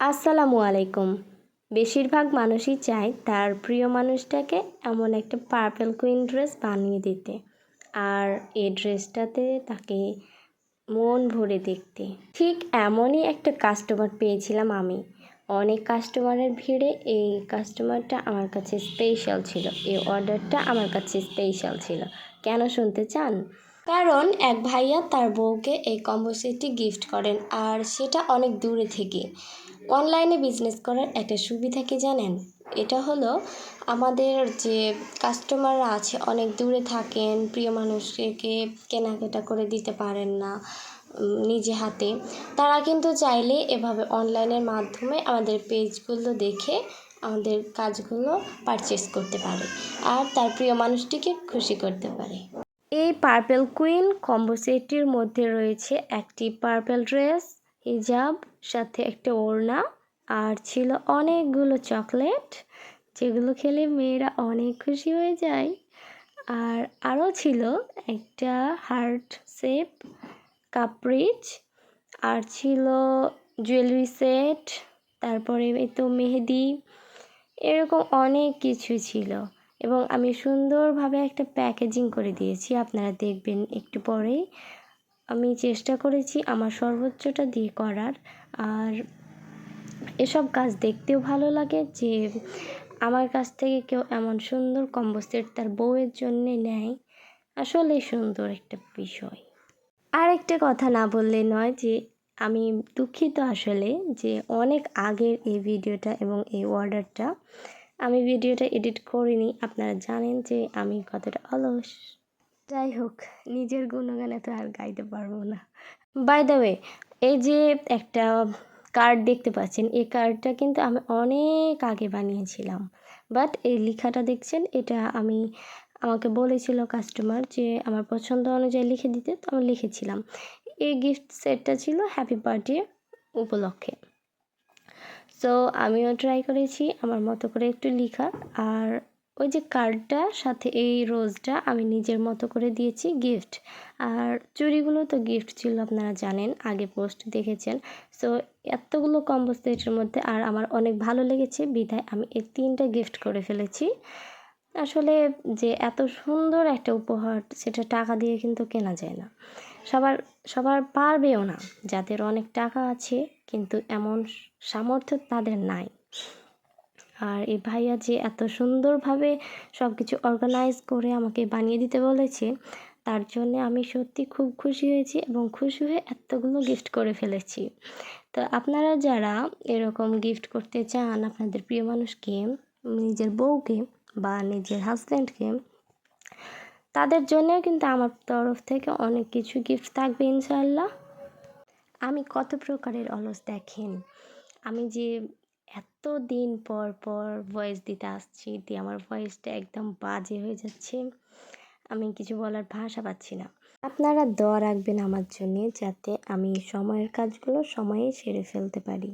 আসসালামু আলাইকুম। বেশিরভাগ মানুষই চায় তার প্রিয় মানুষটাকে এমন একটা পার্পেল কুইন ড্রেস বানিয়ে দিতে আর এই ড্রেসটাতে তাকে মন ভরে দেখতে। ঠিক এমনই একটা কাস্টমার পেয়েছিলাম আমি। অনেক কাস্টমারের ভিড়ে এই কাস্টমারটা আমার কাছে স্পেশাল ছিল। এই অর্ডারটা আমার কাছে স্পেশাল ছিল। কেন শুনতে চান? কারণ এক ভাইয়া তার বউকে এই কম্বো সেটটি গিফট করেন আর সেটা অনেক দূরে থেকে। অনলাইনে বিজনেস করার একটা সুবিধা কি জানেন? এটা হলো আমাদের যে কাস্টমাররা আছে, অনেক দূরে থাকেন, প্রিয় মানুষকে কেনাকাটা করে দিতে পারেন না নিজে হাতে। তারা কিন্তু চাইলে এভাবে অনলাইনের মাধ্যমে আমাদের পেজগুলো দেখে আমাদের কাজগুলো পারচেস করতে পারে আর তার প্রিয় মানুষটিকে খুশি করতে পারে। এই পার্পেল কুইন কম্বো সেটটির মধ্যে রয়েছে একটি পার্পেল ড্রেস হিজাব সাথে একটা ওড়না আর ছিল অনেকগুলো চকলেট, যেগুলো খেলে মেয়েরা অনেক খুশি হয়ে যায়। আর আরও ছিল একটা হার্ট শেপ কাপরিচ আর ছিল জুয়েলারি সেট, তারপরে তো মেহেদি, এরকম অনেক কিছু ছিল। এবং আমি সুন্দরভাবে একটা প্যাকেজিং করে দিয়েছি, আপনারা দেখবেন একটু পরেই। আমি চেষ্টা করেছি আমার সর্বোচ্চটা দিয়ে করার। আর এসব কাজ দেখতেও ভালো লাগে যে আমার কাছ থেকে কেউ এমন সুন্দর কম্বো তার বউয়ের জন্যে নেয়। আসলে সুন্দর একটা বিষয়। আর একটা কথা না বললে নয় যে আমি দুঃখিত আসলে যে অনেক আগের এই ভিডিওটা এবং এই অর্ডারটা আমি ভিডিওটা এডিট করিনি। আপনারা জানেন যে আমি কতটা অলস যাই হোক, নিজের গুণগানে তো আর গাইতে পারব না। বাই দ্য ওয়ে এই যে একটা কার্ড দেখতে পাচ্ছেন, এই কার্ডটা কিন্তু আমি অনেক আগে বানিয়েছিলাম। বাট এই লেখাটা দেখছেন, এটা আমি আমাকে বলেছিল কাস্টমার যে আমার পছন্দ অনুযায়ী লিখে দিতে, তো আমি লিখেছিলাম। এই গিফট সেটটা ছিল হ্যাপি বার্থডে উপলক্ষে। সো আমিও ট্রাই করেছি, আমার মতো করে একটু লেখার আর ওই যে কার্ডটা, সাথে এই রোজটা আমি নিজের মতো করে দিয়েছি গিফট আর চুড়িগুলো তো গিফট ছিল, আপনারা জানেন, আগে পোস্ট দেখেছেন। সো এতগুলো কম্বো সেটের মধ্যে আর আমার অনেক ভালো লেগেছে। বিধায় আমি এই তিনটা গিফট করে ফেলেছি। আসলে যে এত সুন্দর একটা উপহার, সেটা টাকা দিয়ে কিন্তু কেনা যায় না। সবার সবার পারবেও না। যাদের অনেক টাকা আছে, কিন্তু এমন সামর্থ্য তাদের নাই। আর এই ভাইয়া যে এত সুন্দরভাবে সব কিছু অর্গানাইজ করে আমাকে বানিয়ে দিতে বলেছে, তার জন্য আমি সত্যি খুব খুশি হয়েছি এবং খুশি হয়ে এতগুলো গিফট করে ফেলেছি। তো আপনারা যারা এরকম গিফট করতে চান আপনাদের প্রিয় মানুষকে, নিজের বউকে বা নিজের হাজব্যান্ডকে তাদের জন্যও কিন্তু আমার তরফ থেকে অনেক কিছু গিফট থাকবে ইনশাল্লাহ আমি কত প্রকারের অলস দেখেন। আমি যে এত দিন পর পর ভয়েস দিতে আসছি, দিয়ে আমার ভয়েসটা একদম বাজে হয়ে যাচ্ছে। আমি কিছু বলার ভাষা পাচ্ছি না। আপনারা দোয়া রাখবেন আমার জন্যে যাতে আমি সময়ের কাজগুলো সময়ে সেরে ফেলতে পারি।